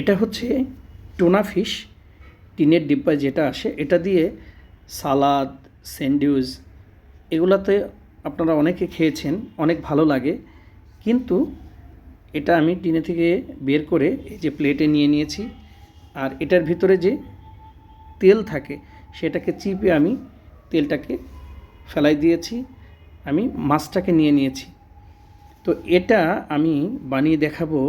এটা হচ্ছে tuna fish, টিনের ডিব্বায় যেটা আসে, এটা দিয়ে সালাদ, স্যান্ডউইচ এগুলাতে আপনারা অনেকে খেয়েছেন, অনেক ভালো লাগে। কিন্তু এটা আমি টিনে থেকে বের করে এই যে প্লেটে নিয়ে নিয়েছি আর এটার ভিতরে যে তেল থাকে, সেটাকে চিপে আমি তেলটাকে ফেলাই দিয়েছি, আমি মাছটাকে নিয়ে নিয়েছি। তো এটা আমি বানিয়ে দেখাবো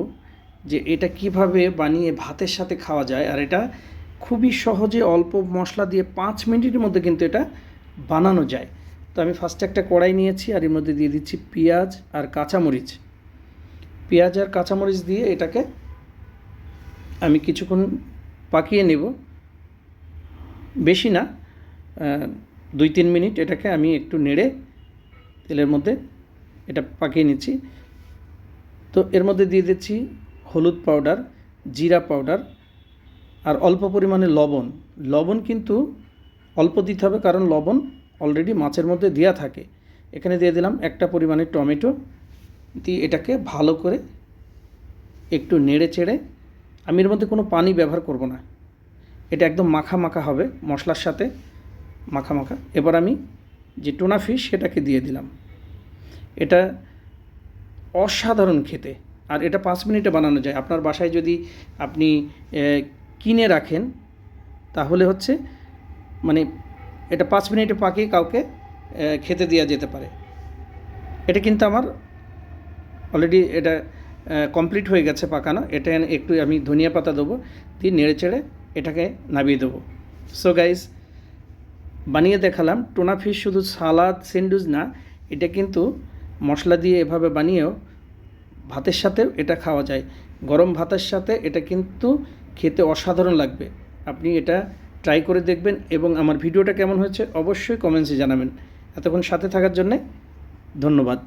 যে এটা কীভাবে বানিয়ে ভাতের সাথে খাওয়া যায়, আর এটা খুবই সহজে অল্প মশলা দিয়ে পাঁচ মিনিটের মধ্যে কিন্তু এটা বানানো যায়। তো আমি ফার্স্টে একটা কড়াই নিয়েছি, আর এর মধ্যে দিয়ে দিচ্ছি পেঁয়াজ আর কাঁচামরিচ। পেঁয়াজ আর কাঁচামরিচ দিয়ে এটাকে আমি কিছুক্ষণ পাকিয়ে নেব। বেশি না দুই তিন মিনিট এটাকে আমি একটু নেড়ে তেলের মধ্যে এটা পাকিয়ে নিচ্ছি। তো এর মধ্যে দিয়ে দিচ্ছি হলুদ পাউডার, জিরা পাউডার আর অল্প পরিমাণে লবণ। লবণ কিন্তু অল্প দিতে হবে কারণ লবণ অলরেডি মাছের মধ্যে দেওয়া থাকে। এখানে দিয়ে দিলাম একটা পরিমাণে টমেটো। দিয়ে এটাকে ভালো করে একটু নেড়ে চেড়ে। আমি এর মধ্যে কোনো পানি ব্যবহার করব না। এটা একদম মাখা মাখা হবে মশলার সাথে। মাখা মাখা। এবার আমি যে টোনা ফিশ সেটাকে দিয়ে দিলাম। এটা অসাধারণ খেতে। আর এটা পাঁচ মিনিটে বানানো যায়। আপনার বাসায় যদি আপনি কিনে রাখেন, তাহলে হচ্ছে মানে এটা পাঁচ মিনিটে পাকিয়ে কাউকে খেতে দেওয়া যেতে পারে। এটা কিন্তু আমার অলরেডি এটা কমপ্লিট হয়ে গেছে পাকানো। এটা একটু আমি ধনিয়া পাতা দেবো, দিয়ে নেড়ে চেড়ে এটাকে নামিয়ে দেবো। সো গাইস বানিয়ে দেখালাম। টোনা ফিশ শুধু সালাদ স্যান্ডউইচ না, এটা কিন্তু মশলা দিয়ে এভাবে বানিয়েও ভাতের সাথে এটা খাওয়া যায়। গরম ভাতের সাথে এটা কিন্তু খেতে অসাধারণ লাগবে। আপনি এটা ট্রাই করে দেখবেন এবং আমার ভিডিওটা কেমন হয়েছে অবশ্যই কমেন্টসে জানাবেন। এতক্ষণ সাথে থাকার জন্যে ধন্যবাদ।